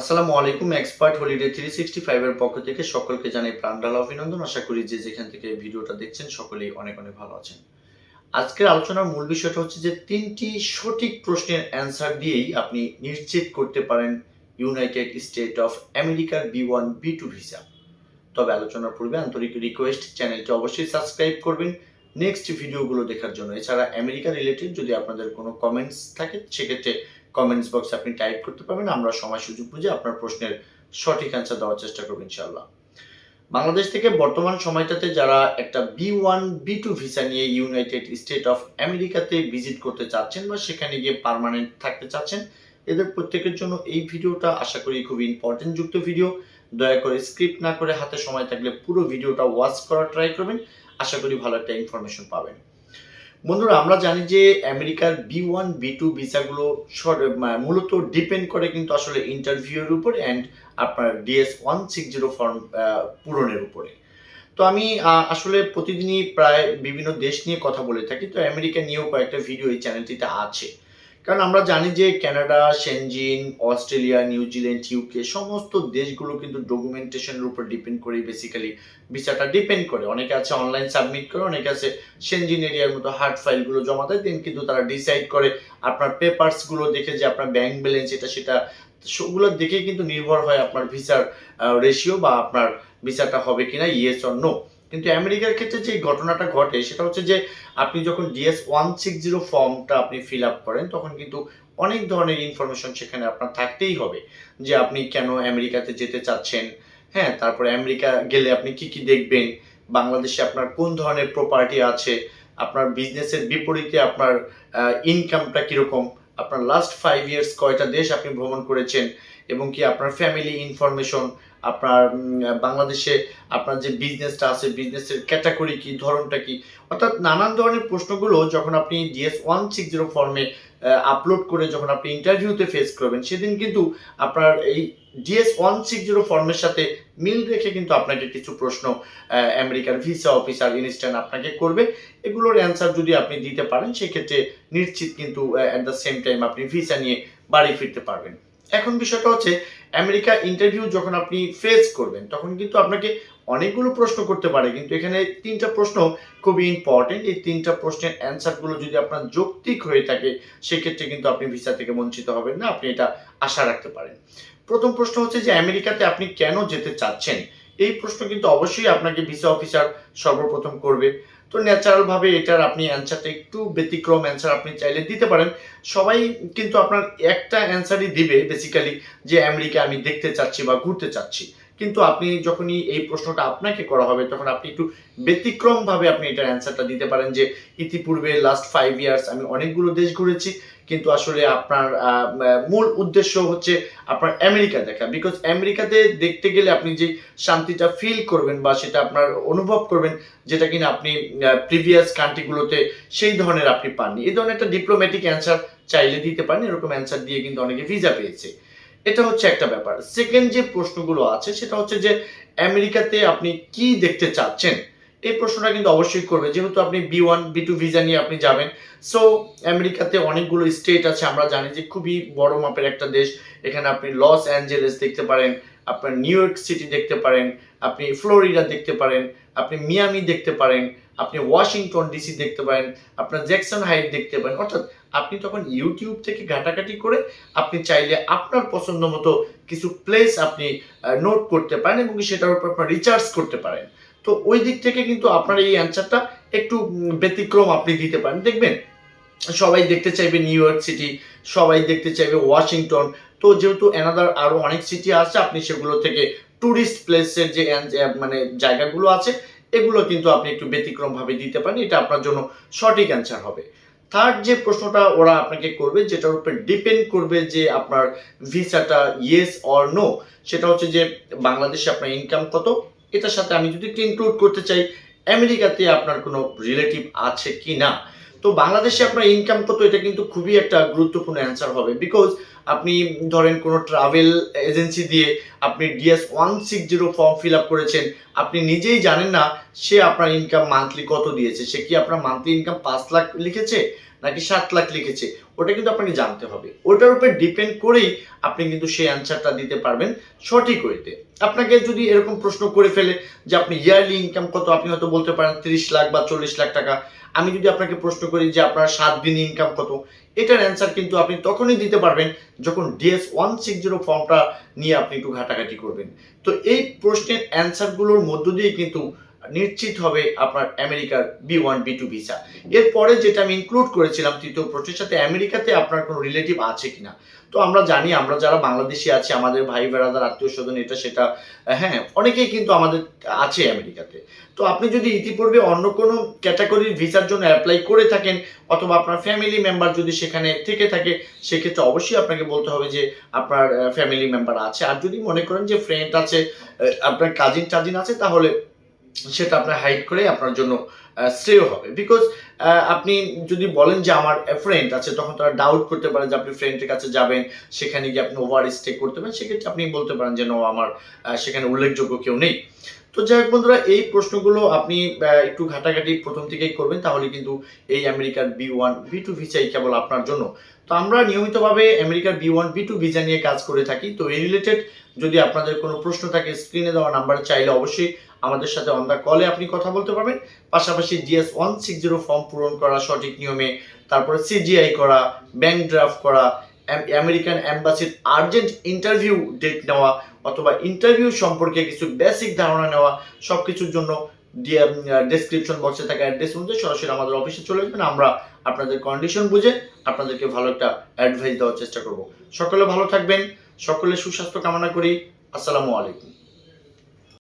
আসসালামু আলাইকুম, expert holiday three sixty ফাইভের পক্ষ থেকে সকলকে জানাই প্রাণডাল অভিনন্দন। আশা করি যে যেখান থেকে ভিডিওটা দেখছেন সকলেই অনেক অনেক ভালো আছেন। আজকের আলোচনার মূল বিষয়টা হচ্ছে যে তিনটি সঠিক প্রশ্নের অ্যান্সার দিয়েই আপনি নিশ্চিত করতে পারেন ইউনাইটেড স্টেট অফ আমেরিকার B one, B two visa. তবে আলোচনার পূর্বে আন্তরিক রিকোয়েস্ট, চ্যানেলটি অবশ্যই সাবস্ক্রাইব করবেন। নেক্সট ভিডিওগুলো দেখার জন্য, এছাড়া আমেরিকা রিলেটেড যদি আপনাদের কোনো কমেন্টস থাকে, সেক্ষেত্রে কমেন্টস বক্সে আপনি টাইপ করতে পারবেন, আমরা সময় সুযোগ বুঝে আপনার প্রশ্নের সঠিক অ্যান্সার দেওয়ার চেষ্টা করব ইনশাআল্লাহ। বাংলাদেশ থেকে বর্তমান সময়টাতে যারা একটা B one B two visa নিয়ে ইউনাইটেড স্টেট অফ আমেরিকাতে ভিজিট করতে চাচ্ছেন বা সেখানে গিয়ে পার্মানেন্ট থাকতে চাচ্ছেন, এদের প্রত্যেকের জন্য এই ভিডিওটা আশা করি খুবই ইম্পর্টেন্ট যুক্ত ভিডিও দয়া করে স্ক্রিপ্ট না করে হাতে সময় থাকলে পুরো ভিডিওটা ওয়াচ করার ট্রাই করবেন। আশা করি ভালো একটা ইনফরমেশন পাবেন। বন্ধুরা, আমরা জানি যে আমেরিকার বি ওয়ান, বি টু ভিসাগুলো মূলত ডিপেন্ড করে কিন্তু আসলে ইন্টারভিউয়ের উপরে অ্যান্ড আপনার DS one six zero form পূরণের উপরে। তো আমি আসলে প্রতিদিনই প্রায় বিভিন্ন দেশ নিয়ে কথা বলে থাকি, তো আমেরিকা নিয়েও কয়েকটা ভিডিও এই চ্যানেলটিতে আছে। কারণ আমরা জানি যে Canada, Schengen, Australia New Zealand UK সমস্ত দেশগুলো কিন্তু ডকুমেন্টেশনের উপর ডিপেন্ড করে বেসিক্যালি ভিসাটা ডিপেন্ড করে। অনেকে আছে অনলাইন সাবমিট করে, অনেকে আছে সেনজিন এরিয়ার মতো হার্ড ফাইলগুলো জমা দেয় দেন কিন্তু তারা ডিসাইড করে আপনার পেপারসগুলো দেখে যে আপনার ব্যাংক ব্যালেন্স এটা, সেটা, সেগুলো দেখে কিন্তু নির্ভর হয় আপনার ভিসার রেশিও বা আপনার ভিসাটা হবে কিনা ইয়েস অর নো কিন্তু আমেরিকার ক্ষেত্রে যে ঘটনাটা ঘটে, সেটা হচ্ছে যে আপনি যখন ডিএস ওয়ান সিক্স জিরো ফর্মটা আপনি ফিল আপ করেন, তখন কিন্তু অনেক ধরনের ইনফরমেশন সেখানে আপনার থাকতেই হবে যে আপনি কেন আমেরিকাতে যেতে চাচ্ছেন। হ্যাঁ তারপরে আমেরিকা গেলে আপনি কি কি দেখবেন? বাংলাদেশে আপনার কোন ধরনের প্রপার্টি আছে? আপনার বিজনেসের বিপরীতে আপনার ইনকামটা কীরকম? আপনার লাস্ট ফাইভ ইয়ার্স কয়টা দেশ আপনি ভ্রমণ করেছেন? এবং কি আপনার ফ্যামিলি ইনফরমেশন আপনার বাংলাদেশে আপনার যে বিজনেসটা আছে বিজনেসের ক্যাটাগরি কি, ধরনটা কি? অর্থাৎ নানান ধরনের প্রশ্নগুলো যখন আপনি ডিএস ওয়ান সিক্স জিরো ফর্মে আপলোড করে যখন আপনি ইন্টারভিউতে ফেস করবেন, সেদিন কিন্তু আপনার এই ডিএস ওয়ান সিক্স জিরো ফর্মের সাথে মিল রেখে কিন্তু আপনাকে কিছু প্রশ্ন আমেরিকার ভিসা অফিসার ইনস্ট্যান্ট আপনাকে করবে। এগুলোর অ্যান্সার যদি আপনি দিতে পারেন, সেক্ষেত্রে নিশ্চিত কিন্তু অ্যাট দ্য সেম টাইম আপনি ভিসা নিয়ে বাড়ি ফিরতে পারবেন। এখন বিষয়টা হচ্ছে আমেরিকা ইন্টারভিউ যখন আপনি ফেস করবেন, তখন কিন্তু আপনাকে অনেকগুলো প্রশ্ন করতে পারে। কিন্তু এখানে তিনটা প্রশ্ন খুবই ইম্পর্টেন্ট এই তিনটা প্রশ্নের অ্যান্সারগুলো যদি আপনার যৌক্তিক হয়ে থাকে, সেক্ষেত্রে কিন্তু আপনি ভিসা থেকে বঞ্চিত হবেন না। আপনি এটা আশা রাখতে পারেন। প্রথম প্রশ্ন হচ্ছে যে, আমেরিকাতে আপনি কেন যেতে চাচ্ছেন? এই প্রশ্ন কিন্তু অবশ্যই আপনাকে ভিসা অফিসার সর্বপ্রথম করবে। তো ন্যাচারালভাবে এটার আপনি অ্যান্সারটা একটু ব্যতিক্রম অ্যান্সার আপনি চাইলে দিতে পারেন। সবাই কিন্তু আপনার একটা অ্যান্সারই দিবে বেসিক্যালি যে আমেরিকা আমি দেখতে চাচ্ছি বা ঘুরতে চাচ্ছি। কিন্তু আপনি যখনই এই প্রশ্নটা আপনাকে করা হবে, তখন আপনি একটু ব্যতিক্রমভাবে আপনি এটার অ্যান্সারটা দিতে পারেন যে, ইতিপূর্বে লাস্ট ফাইভ ইয়ার্স আমি অনেকগুলো দেশ ঘুরেছি, কিন্তু আসলে আপনার মূল উদ্দেশ্য হচ্ছে আপনার আমেরিকা দেখা। বিকজ আমেরিকাতে দেখতে গেলে আপনি যে শান্তিটা ফিল করবেন বা সেটা আপনার অনুভব করবেন, যেটা কিনা আপনি প্রিভিয়াস কান্ট্রিগুলোতে সেই ধরনের আপনি পাননি। এই ধরনের একটা ডিপ্লোম্যাটিক অ্যান্সার চাইলে দিতে পারেন, এরকম অ্যান্সার দিয়ে কিন্তু অনেকে ভিসা পেয়েছে। এটা হচ্ছে একটা ব্যাপার। সেকেন্ড যে প্রশ্নগুলো আছে, সেটা হচ্ছে যে আমেরিকাতে আপনি কি দেখতে চাচ্ছেন? এই প্রশ্নটা কিন্তু অবশ্যই করবে। যেহেতু আপনি B one B two visa নিয়ে আপনি যাবেন সো আমেরিকাতে অনেকগুলো স্টেট আছে, আমরা জানি যে খুবই বড় মাপের একটা দেশ। এখানে আপনি লস অ্যাঞ্জেলেস দেখতে পারেন, আপনার নিউ ইয়র্ক সিটি দেখতে পারেন, আপনি ফ্লোরিডা দেখতে পারেন, আপনি মিয়ামি দেখতে পারেন আপনি ওয়াশিংটন ডিসি দেখতে পারেন আপনার জ্যাকসন হাইট দেখতে পারেন। অর্থাৎ আপনি তখন ইউটিউব থেকে ঘাটাঘাটি করে আপনি চাইলে আপনার পছন্দ মতো কিছু প্লেস আপনি নোট করতে পারেন এবং সেটার উপর আপনার রিচার্জ করতে পারেন। তো ওই দিক থেকে কিন্তু আপনার এই অ্যান্সারটা একটু ব্যতিক্রম আপনি দিতে পারেন। দেখবেন সবাই দেখতে চাইবে নিউ ইয়র্ক সিটি সবাই দেখতে চাইবে ওয়াশিংটন তো যেহেতু অ্যানাদার আরও অনেক সিটি আছে আপনি সেগুলো থেকে ট্যুরিস্ট প্লেসের যে, মানে জায়গাগুলো আছে এগুলো কিন্তু আপনি একটু ব্যতিক্রম ভাবে দিতে পারেন, এটা আপনার জন্য সঠিক অ্যান্সার হবে। থার্ড যে প্রশ্নটা ওরা আপনাকে করবে, যেটার উপর ডিপেন্ড করবে যে আপনার ভিসাটা ইয়েস অর নো সেটা হচ্ছে যে বাংলাদেশে আপনার ইনকাম কত, এটার সাথে আমি যদি ইনক্লুড করতে চাই, আমেরিকাতে আপনার কোনো রিলেটিভ আছে কি না তো বাংলাদেশে আপনার ইনকাম কত, এটা কিন্তু খুবই একটা গুরুত্বপূর্ণ অ্যান্সার হবে। বিকজ আপনি ধরেন কোনো ট্রাভেল এজেন্সি দিয়ে আপনি DS one six zero form fill up করেছেন আপনি নিজেই জানেন না সে আপনার ইনকাম মান্থলি কত দিয়েছে, সে কি আপনার মান্থলি ইনকাম পাঁচ লাখ লিখেছে নাকি সাত লাখ লিখেছে, ওটা কিন্তু আপনাকে জানতে হবে। ওটার উপর ডিপেন্ড করেই আপনি কিন্তু সেই অ্যান্সারটা দিতে পারবেন সঠিক ওয়েতে। আপনাকে যদি এরকম প্রশ্ন করে ফেলে যে আপনি ইয়ারলি ইনকাম কত, আপনি হয়তো বলতে পারেন তিরিশ লাখ বা চল্লিশ লাখ টাকা। আমি যদি আপনাকে প্রশ্ন করি যে আপনার সাত দিন ইনকাম কত, এটার অ্যান্সার কিন্তু আপনি তখনই দিতে পারবেন যখন ডিএস ওয়ান সিক্স জিরো ফর্মটা নিয়ে আপনি একটু ঘাটাঘাটি করবেন। তো এই প্রশ্নের অ্যান্সারগুলোর মধ্য দিয়ে কিন্তু নিশ্চিত হবে আপনার আমেরিকার B one, B two visa. এরপরে যেটা আমি ইনক্লুড করেছিলাম, তৃতীয় প্রশ্নের সাথে আমেরিকাতে আপনার কোনো রিলেটিভ আছে কিনা? তো আমরা জানি, আমরা যারা বাংলাদেশি আছি, আমাদের ভাই বেড়াদার আত্মীয় স্বজন, এটা সেটা হ্যাঁ অনেকেই কিন্তু আমাদের আছে আমেরিকাতে। তো আপনি যদি ইতিপূর্বে অন্য কোনো ক্যাটাগরির ভিসার জন্য অ্যাপ্লাই করে থাকেন, অথবা আপনার ফ্যামিলি মেম্বার যদি সেখানে থেকে থাকে, সেক্ষেত্রে অবশ্যই আপনাকে বলতে হবে যে আপনার ফ্যামিলি মেম্বার আছে। আর যদি মনে করেন যে ফ্রেন্ড আছে আপনার কাজিন টাজিন আছে, তাহলে সেটা আপনার হাইট করে আপনার জন্য শ্রেয় হবে। বিকজ আপনি যদি বলেন যে আমার ফ্রেন্ড আছে, তখন তারা ডাউট করতে পারে যে আপনি ফ্রেন্ডের কাছে যাবেন, সেখানে গিয়ে আপনি ওভার স্টে করতে পারেন। সেক্ষেত্রে আপনি বলতে পারেন যে নো আমার সেখানে উল্লেখযোগ্য কেউ নেই। তো যাই হোক বন্ধুরা, এই প্রশ্নগুলো আপনি একটু ঘাটাঘাটি প্রথম থেকেই করবেন, তাহলে কিন্তু এই আমেরিকার বি ওয়ান, বি টু ভিসাই কেবল আপনার জন্য। তো আমরা নিয়মিতভাবে আমেরিকার B one, B two visa নিয়ে কাজ করে থাকি। তো এই রিলেটেড যদি আপনাদের কোনো প্রশ্ন থাকে, স্ক্রিনে দেওয়া নাম্বার চাইলে অবশ্যই আমাদের সাথে অন দ্য কলে আপনি কথা বলতে পারবেন। পাশাপাশি GS one six zero form পূরণ করা সঠিক নিয়মে, তারপরে সিজিআই করা, ব্যাংক ড্রাফট করা আমেরিকান অ্যাম্বাসির আর্জেন্ট ইন্টারভিউ ডেট নেওয়া অথবা ইন্টারভিউ সম্পর্কে কিছু বেসিক ধারণা নেওয়া সব কিছুর জন্য ডেসক্রিপশন বক্সে থাকা অ্যাড্রেস অনুযায়ী সরাসরি আমাদের অফিসে চলে আসবেন। আমরা আপনাদের কন্ডিশন বুঝে আপনাদেরকে ভালো একটা অ্যাডভাইস দেওয়ার চেষ্টা করব। সকলে ভালো থাকবেন, সকলে সুস্বাস্থ্য কামনা করি। আসসালামু আলাইকুম।